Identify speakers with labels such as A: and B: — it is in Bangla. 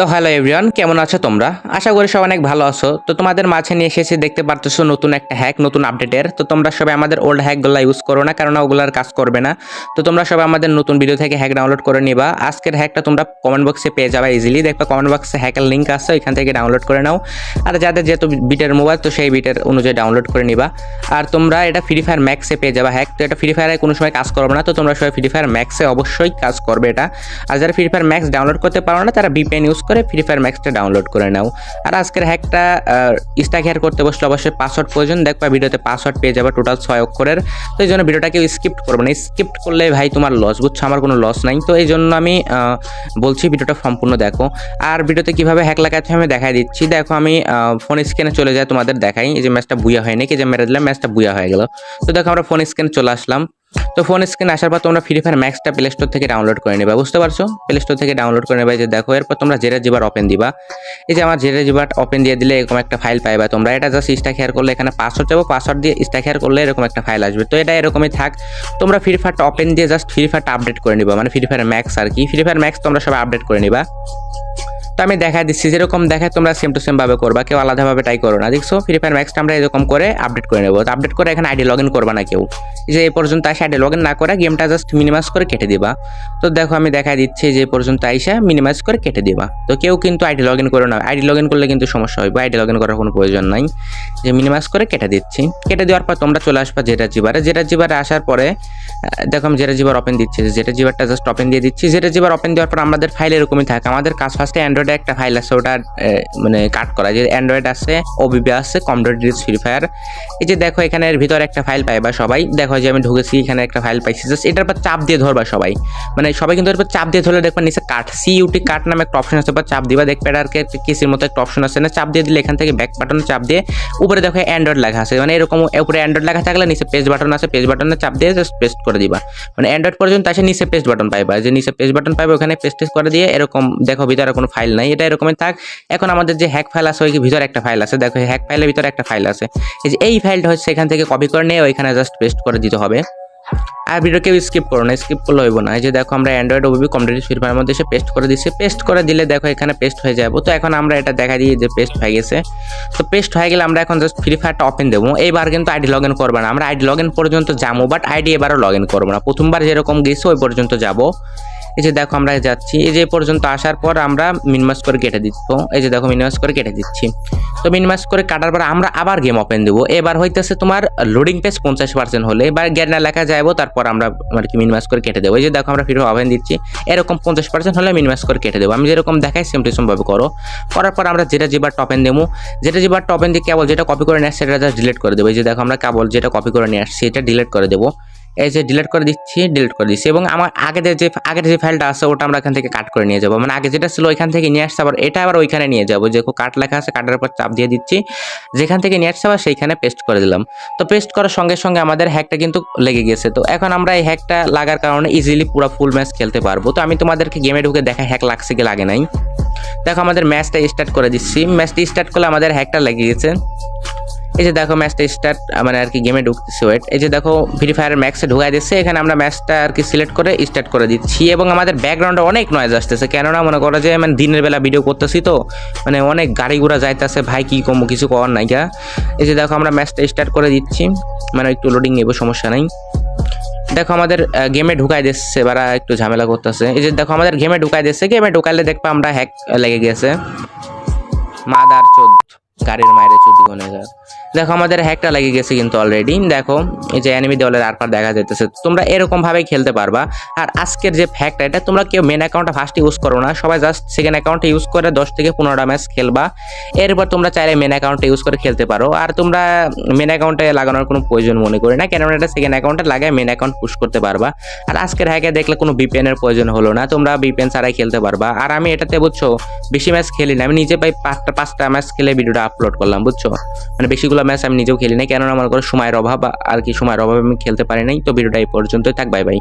A: তো হ্যালো এভরিওয়ান, কেমন আছো তোমরা? আশা করি সব অনেক ভালো আছো। তো তোমাদের মাঝে নিয়ে এসেছি, দেখতে পারতেছো নতুন একটা হ্যাক নতুন আপডেটের। তো তোমরা সবাই আমাদের ওল্ড হ্যাকগুলো ইউজ করো না কারণ ওগুলার কাজ করবে না। তো তোমরা সবাই আমাদের নতুন ভিডিও থেকে হ্যাক ডাউনলোড করে নিবা। আজকের হ্যাকটা তোমরা কমেন্ট বক্সে পেয়ে যাবে ইজিলি দেখবা কমেন্ট বক্সে হ্যাকের লিঙ্ক আছে, ওইখান থেকে ডাউনলোড করে নাও। আর যাদের যেহেতু বিটের মোবাইল তো সেই বিটের অনুযায়ী ডাউনলোড করে নিবা। আর তোমরা এটা ফ্রি ফায়ার ম্যাক্সে পেয়ে যাবে হ্যাক তো এটা ফ্রি ফায়ারে কোনো সময় কাজ করবে না, তো তোমরা সবাই ফ্রি ফায়ার ম্যাক্সে অবশ্যই কাজ করবে এটা। আর যারা ফ্রি ফায়ার ম্যাক্স ডাউনলোড করতে পারো না, তারা বিপেন ইউজ করে ফ্রি ফায়ার ম্যাক্সটা ডাউনলোড করে নাও। আর আজকের হ্যাকটা স্টাক হেয়ার করতে বসলে অবশ্যই পাসওয়ার্ড প্রয়োজন। দেখবা ভিডিওতে পাসওয়ার্ড পেয়ে যাবে টোটাল ছয় অক্ষরের। তো এই জন্য ভিডিওটাকে স্কিপ করব না। স্কিপ করলে ভাই তোমার লস বুঝছ? আমার কোনো লস নাই। তো এই জন্য আমি বলছি ভিডিওটা সম্পূর্ণ দেখো। আর ভিডিওতে কীভাবে হ্যাক লাগাতে আমি দেখাই দিচ্ছি। দেখো আমি ফোন স্ক্যানে চলে যাই তোমাদের দেখাই। এই যে ম্যাচটা বুয়া হয়নি। কি যে মেরে দিলাম, ম্যাচটা বুয়া হয়ে গেল। তো দেখো আমরা ফোন স্ক্যানে চলে আসলাম। তো ফোন স্ক্রিনে আসার পর তোমরা ফ্রি ফায়ার ম্যাক্সটা প্লে স্টোর থেকে ডাউনলোড করে নেবে, বুঝতে পারছ? প্লে স্টোর থেকে ডাউনলোড করে নেবে যে দেখো, এরপর তোমরা জেরা জিবার ওপেন দিবা। এই যে আমার জেরা জিবার ওপেন দিয়ে দিলে এরকম একটা ফাইল পাইবা তোমরা। এটা জাস্ট স্টাক হেয়ার করলে এখানে পাসওয়ার্ড যাব পাসওয়ার্ড দিয়ে স্টাক হেয়ার করলে এরকম একটা ফাইল আসবে। তো এটা এরকমই থাক, তোমরা ফ্রি ফায়ারটা ওপেন দিয়ে জাস্ট ফ্রি ফায়ারটা আপডেট করে নিবা। মানে ফ্রি ফায়ার ম্যাক্স আর কি। ফ্রি ফায়ার ম্যাক্স তোমরা সবাই আপডেট করে নিবা। তো আমি দেখা দিচ্ছি, যেরকম দেখায় তোমরা সেম টু সেম ভাবে করবা, কেউ আলাদাভাবে ট্রাই করো না, দেখছ? ফ্রি ফায়ার ম্যাক্সটা আমরা এরকম করে আপডেট করে নেব। তো আপডেট করে এখানে আইডি লগ ইন করবা না কেউ। যে এই পর্যন্ত আসে আইডি লগ ইন না করে গেমটা জাস্ট মিনিমাইজ করে কেটে দিবা। তো দেখো, আমি দেখা দিচ্ছি যে পর্যন্ত আইসা মিনিমাইজ করে কেটে দিবা। তো কেউ কিন্তু আইডি লগ ইন করে না। আইডি লগ ইন করলে কিন্তু সমস্যা হবে আইডি লগ ইন করার কোনো প্রয়োজন নাই। যে মিনিমাইজ করে কেটে দিচ্ছি। কেটে দেওয়ার পর তোমরা চলে আসবা যেটা জিবারে যেটা জিবারে আসার পরে দেখো আমি যেটা জিবার ওপেন দিচ্ছি। যেটা জিবারটা জাস্ট ওপেন দিয়ে দিচ্ছি। যেটা জিবার ওপেন দেওয়ার পর আমাদের ফাইল এরকমই থাকে। আমাদের কাজ ফার্স্টে অ্যান্ড্রয়েডে একটা ফাইল আছে, ওটা মানে কাট করা। যে অ্যান্ড্রয়েড আছে ওবিবি আছে ডিস ফ্রি ফায়ার এই যে দেখো, এখানে ভিতরে একটা ফাইল পাইবা সবাই। দেখো যে আমি ঢুকেছি, এখানে একটা ফাইল পাইছি। জাস্ট এটার পর চাপ দিয়ে ধরবা সবাই। মানে সবাই কিন্তু এরপর চাপ দিয়ে ধরলে দেখবা নিচে কাট সি ইউটি কাট নামে একটা অপশন আছে চাপ দিবা। দেখবে এটা আর কিসির মতো একটা অপশন আছে না, চাপ দিয়ে দিলে এখান থেকে ব্যাক বাটন চাপ দিয়ে উপরে দেখো অ্যান্ড্রয়েড লেখা আছে। মানে এরকম উপরে অ্যান্ড্রয়েড লেখা থাকলে নিচে পেজ বাটন আছে পেজ বাটনে চাপ দিয়ে জাস্ট পেস্ট করে দিবা। মানে অ্যান্ড্রয়েড পর্যন্ত আসে নিচে পেস্ট বাটন পাইবা। যে নিচে পেস্ট বাটন পাইবা, ওখানে পেস্ট করে দিয়ে এরকম দেখো, ভিতরে কোনো ফাইল নাই, এটা এরকমই থাক। এখন আমাদের যে হ্যাক ফাইল আছে, ওই ভিতরে একটা ফাইল আছে। দেখো হ্যাক ফাইলের ভিতরে একটা ফাইল আছে। এই যে এই ফাইলটা হচ্ছে এখান থেকে কপি করে নিয়ে ওইখানে জাস্ট পেস্ট করে দিতে হবে। আর ভিডিও কেউ স্কিপ করো না স্কিপ করলে হইব না। এই যে দেখো, আমরা অ্যান্ড্রয়েড ওবিবি কম্পিউটার ফিরবার মধ্যে এসে পেস্ট করে দিচ্ছি পেস্ট করে দিলে দেখো, এখানে পেস্ট হয়ে যাব। তো এখন আমরা এটা দেখা দিই যে পেস্ট হয়ে গেছে। তো পেস্ট হয়ে গেলে আমরা এখন জাস্ট ফ্রি ফায়ারটা ওপেন দেবো। এইবার কিন্তু আইডি লগ ইন করব না। আমরা আইডি লগ ইন পর্যন্ত যাব বাট আইডি এবারও লগ ইন করব না। প্রথমবার যেরকম গেছি, ওই পর্যন্ত যাব। এই যে দেখো আমরা যাচ্ছি। এই যে পর্যন্ত আসার পর আমরা মিনিমাস করে কেটে দিচ্ছ। এই যে দেখো মিনিমাস করে কেটে দিচ্ছি। তো মিনিমাস করে কাটার পর আমরা আবার গেম ওপেন দেবো। এবার হইতেছে তোমার লোডিং পেজ পঞ্চাশ পার্সেন্ট হলে এবার জ্ঞানা লেখা যাব তারপর আমরা আর কি মিনিমাস করে কেটে দেবো। এই যে দেখো আমরা ফিরে ওপেন দিচ্ছি। এরকম পঞ্চাশ পার্সেন্ট হলে মিনিমাস করে কেটে দেবো। আমি যেরকম দেখাই সেম টু ভাবে করো। করার পর আমরা যেটা যেবার টপেন দেবো, যেটা যেবার টপেন দিয়ে কেবল যেটা কপি করে নিয়ে আসছি, সেটা ডিলিট করে দেবো। এই যে দেখো আমরা কেবল যেটা কপি করে নিয়ে আসছি এটা ডিলিট করে দেবো। এই যে ডিলিট করে দিচ্ছি ডিলিট করে দিচ্ছি এবং আমার আগে যে, আগের যে ফাইলটা আছে, ওটা আমরা এখান থেকে কাট করে নিয়ে যাব। মানে আগে যেটা ছিল ওইখান থেকে নিয়ে আসছে আবার এটা আবার ওইখানে নিয়ে যাব। যে কাট লেখা আছে কাটার পর চাপ দিয়ে দিচ্ছি। যেখান থেকে নিয়ে আসছে আবার সেইখানে পেস্ট করে দিলাম। তো পেস্ট করার সঙ্গে সঙ্গে আমাদের হ্যাকটা কিন্তু লেগে গেছে। তো এখন আমরা এই হ্যাকটা লাগার কারণে ইজিলি পুরো ফুল ম্যাচ খেলতে পারব। তো আমি তোমাদেরকে গেমে ঢুকে দেখা হ্যাক লাগছে কি লাগে নাই। দেখো আমাদের ম্যাচটা স্টার্ট করে দিচ্ছি। ম্যাচটা স্টার্ট করলে আমাদের হ্যাকটা লেগে গেছে। এই যে দেখো ম্যাচটা স্টার্ট মানে আর কি গেমে ঢুকতেছি ওয়েট এই যে দেখো ফ্রি ফায়ার ম্যাক্সে ঢুকাই দিচ্ছে, এখানে আমরা ম্যাচটা আর কি সিলেক্ট করে স্টার্ট করে দিচ্ছি। এবং আমাদের ব্যাকগ্রাউন্ডে অনেক নয়েজ আসতেছে, কেননা মনে করো যে মানে দিনের বেলা ভিডিও করতেছি তো মানে অনেক গাড়ি ঘোড়া যাইতেছে, ভাই কি কমবো কিছু করার নাই গা। এই যে দেখো আমরা ম্যাচটা স্টার্ট করে দিচ্ছি মানে একটু লোডিং নেব, সমস্যা নাই। দেখো আমাদের গেমে ঢুকাই দিচ্ছে এবার একটু ঝামেলা করতেছে। এই যে দেখো আমাদের গেমে ঢুকাই দিচ্ছে গেমে ঢুকাইলে দেখবা আমরা হ্যাক লেগে গেছে। মাদার চোদ। গাড়ির মায়ের চুদি গনে যায় দেখো, আমাদের হ্যাকটা লেগে গেছে কিন্তু অলরেডি দেখো, এই যে অ্যানিমি দেওয়ালের আর পার দেখা যেতেছে তোমরা এরকম ভাবেই খেলতে পারবা। আর আজকের যে হ্যাকটা এটা তোমরা কেউ মেন অ্যাকাউন্টটা ফার্স্ট ইউজ করো না। সবাই জাস্ট সেকেন্ড অ্যাকাউন্টে ইউজ করে দশ থেকে পনেরোটা ম্যাচ খেলবা। এরপর তোমরা চাইলে মেন অ্যাকাউন্টে ইউজ করে খেলতে পারো। আর তোমরা মেন অ্যাকাউন্টে লাগানোর কোনো প্রয়োজন মনে করি না। কেননা এটা সেকেন্ড অ্যাকাউন্টে লাগায় মেন অ্যাকাউন্ট পুশ করতে পারবা। আর আজকের হ্যাকে দেখলে কোনো এর প্রয়োজন হলো না। তোমরা VPN ছাড়াই খেলতে পারবা। আর আমি এটাতে বুঝছ, বেশি ম্যাচ খেলি না। আমি নিজে ভাই পাঁচটা পাঁচটা ম্যাচ খেলে ভিডিওটা আপলোড করলাম, বুঝছ? মানে বেশিগুলো ম্যাচ আমি নিজেও খেলি না কেননা আমার করে সময়ের অভাব, আর কি সময়ের অভাবে আমি খেলতে পারি নাই, তো ভিডিওটা এই পর্যন্তই থাক বাই বাই